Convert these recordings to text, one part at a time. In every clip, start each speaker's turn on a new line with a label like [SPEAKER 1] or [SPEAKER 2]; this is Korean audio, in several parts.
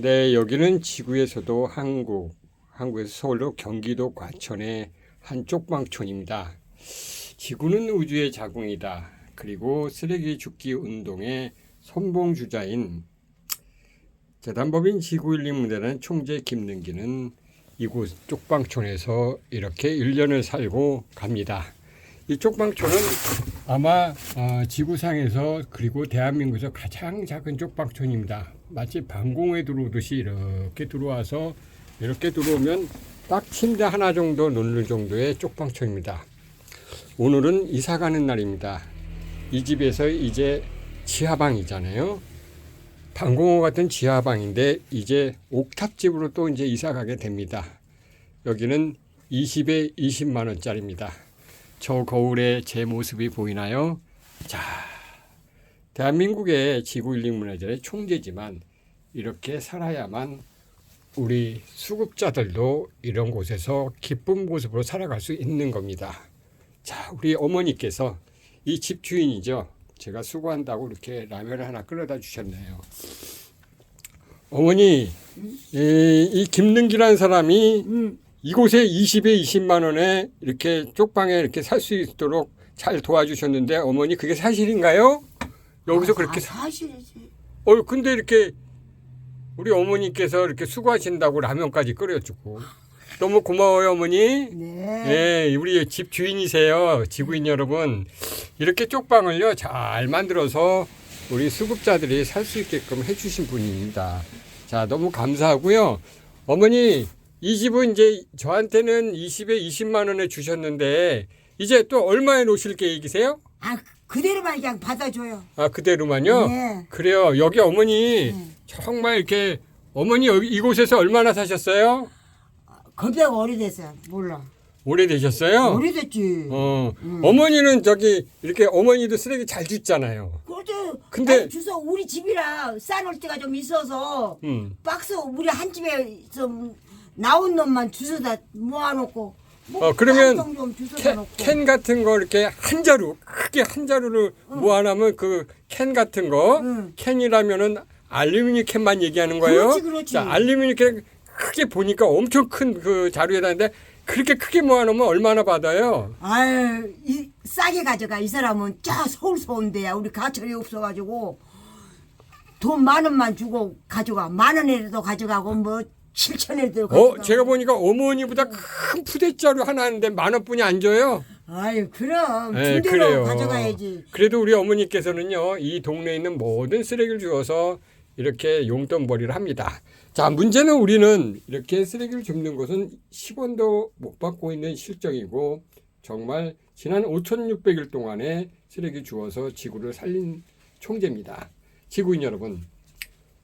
[SPEAKER 1] 네, 여기는 지구에서도 한국, 한국에서 서울로 경기도 과천의 한 쪽방촌입니다. 지구는 우주의 자궁이다. 그리고 쓰레기 줍기 운동의 선봉주자인 재단법인 지구일리무대라는 총재 김능기는 이곳 쪽방촌에서 이렇게 1년을 살고 갑니다. 이 쪽방촌은 아마 어, 지구상에서 그리고 대한민국에서 가장 작은 쪽방촌입니다. 마치 방공에 들어오듯이 이렇게 들어와서 이렇게 들어오면 딱 침대 하나 정도 놓는 정도의 쪽방촌입니다. 오늘은 이사 가는 날입니다. 이 집에서 이제 지하방이잖아요. 방공호 같은 지하방인데 이제 옥탑집으로 또 이제 이사 가게 됩니다. 여기는 20에 20만 원짜리입니다. 저 거울에 제 모습이 보이나요? 자, 대한민국의 지구인력문화재의 총재지만 이렇게 살아야만 우리 수급자들도 이런 곳에서 기쁜 모습으로 살아갈 수 있는 겁니다. 자, 우리 어머니께서 이 집 주인이죠. 제가 수고한다고 이렇게 라면을 하나 끓여다 주셨네요. 어머니, 이, 이 김능기라는 사람이 이곳에 20에 20만 원에 이렇게 쪽방에 이렇게 살 수 있도록 잘 도와주셨는데 어머니 그게 사실인가요? 여기서
[SPEAKER 2] 아,
[SPEAKER 1] 그렇게
[SPEAKER 2] 사- 사실이지.
[SPEAKER 1] 어 근데 이렇게 우리 어머니께서 이렇게 수고하신다고 라면까지 끓여주고 너무 고마워요 어머니.
[SPEAKER 2] 네.
[SPEAKER 1] 예, 우리 집 주인이세요. 지구인 여러분. 이렇게 쪽방을요, 잘 만들어서 우리 수급자들이 살 수 있게끔 해주신 분입니다. 자, 너무 감사하고요. 어머니, 이 집은 이제 저한테는 20에 20만 원에 주셨는데, 이제 또 얼마에 놓으실 계획이세요?
[SPEAKER 2] 아 그대로만 그냥 받아줘요.
[SPEAKER 1] 아, 그대로만요?
[SPEAKER 2] 네.
[SPEAKER 1] 그래요. 여기 어머니,
[SPEAKER 2] 네.
[SPEAKER 1] 정말 이렇게, 어머니 여기 이곳에서 얼마나 사셨어요?
[SPEAKER 2] 겁대가 오래됐어요. 몰라.
[SPEAKER 1] 오래되셨어요?
[SPEAKER 2] 오래됐지.
[SPEAKER 1] 어, 어머니는 저기 이렇게 어머니도 쓰레기 잘 줍잖아요.
[SPEAKER 2] 그래도
[SPEAKER 1] 근데-
[SPEAKER 2] 아니, 주소 우리 집이라 싸놓을 때가 좀 있어서
[SPEAKER 1] 음.
[SPEAKER 2] 박스 우리 한 집에 좀 나온 놈만 주워다 모아놓고 뭐
[SPEAKER 1] 어, 그러면
[SPEAKER 2] 한통 좀 주워다
[SPEAKER 1] 캔,
[SPEAKER 2] 놓고
[SPEAKER 1] 캔 같은 거 이렇게 한 자루 크게 한 자루를 모아놓으면 그 캔 같은 거
[SPEAKER 2] 응.
[SPEAKER 1] 캔이라면은 알루미늄 캔만 얘기하는 거예요.
[SPEAKER 2] 그렇지, 그렇지.
[SPEAKER 1] 자, 알루미늄 캔 크게 보니까 엄청 큰 그 자루에다 있는데 그렇게 크게 모아놓으면 얼마나 받아요?
[SPEAKER 2] 아유 이, 싸게 가져가 이 사람은 저 서울서 온대야 우리 가철이 없어가지고 돈 만 원만 주고 가져가 만 원이라도 가져가고 뭐 가져가고
[SPEAKER 1] 어, 제가 보니까 어머니보다 큰 푸대자루 하나 하는데 만 원뿐이 안 줘요.
[SPEAKER 2] 아유 그럼
[SPEAKER 1] 네,
[SPEAKER 2] 준 대로 가져가야지
[SPEAKER 1] 그래도 우리 어머니께서는요, 이 동네에 있는 모든 쓰레기를 주워서 이렇게 용돈벌이를 합니다. 자, 문제는 우리는 이렇게 쓰레기를 줍는 것은 10원도 못 받고 있는 실정이고, 정말 지난 5,600일 동안에 쓰레기 주워서 지구를 살린 총재입니다. 지구인 여러분,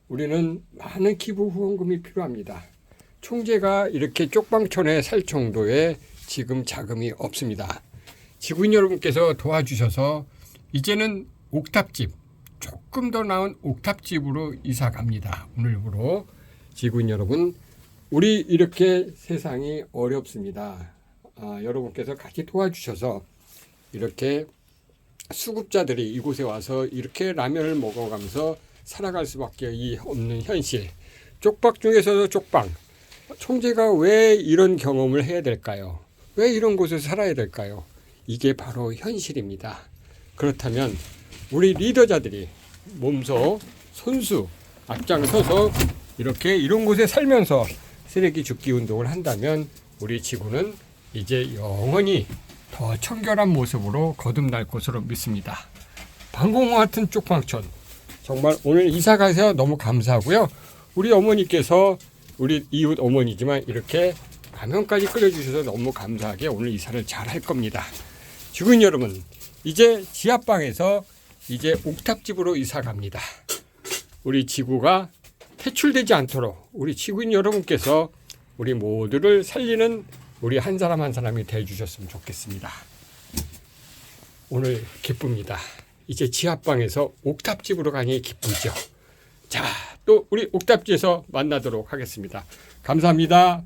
[SPEAKER 1] 우리는 많은 기부 후원금이 필요합니다. 총재가 이렇게 쪽방촌에 살 정도의 지금 자금이 없습니다. 지구인 여러분께서 도와주셔서 이제는 옥탑집 조금 더 나은 옥탑집으로 이사 갑니다. 오늘부로 지구인 여러분 우리 이렇게 세상이 어렵습니다. 아, 여러분께서 같이 도와주셔서 이렇게 수급자들이 이곳에 와서 이렇게 라면을 먹어가면서 살아갈 수밖에 이 없는 현실. 쪽박 중에서도 쪽방. 총재가 왜 이런 경험을 해야 될까요? 왜 이런 곳에서 살아야 될까요? 이게 바로 현실입니다. 그렇다면 우리 리더자들이 몸소 손수 앞장서서 이렇게 이런 곳에 살면서 쓰레기 줍기 운동을 한다면 우리 지구는 이제 영원히 더 청결한 모습으로 거듭날 것으로 믿습니다. 방공호 같은 쪽방촌 정말 오늘 이사 가서 너무 감사하고요. 우리 어머니께서 우리 이웃 어머니지만 이렇게 라면까지 끓여주셔서 너무 감사하게 오늘 이사를 잘 할 겁니다. 주군 여러분, 이제 지하방에서 이제 옥탑집으로 이사 갑니다. 우리 지구가 퇴출되지 않도록 우리 지구인 여러분께서 우리 모두를 살리는 우리 한 사람 한 사람이 돼 주셨으면 좋겠습니다. 오늘 기쁩니다. 이제 지하방에서 옥탑집으로 가니 기쁘죠. 자, 또 우리 옥탑지에서 만나도록 하겠습니다. 감사합니다.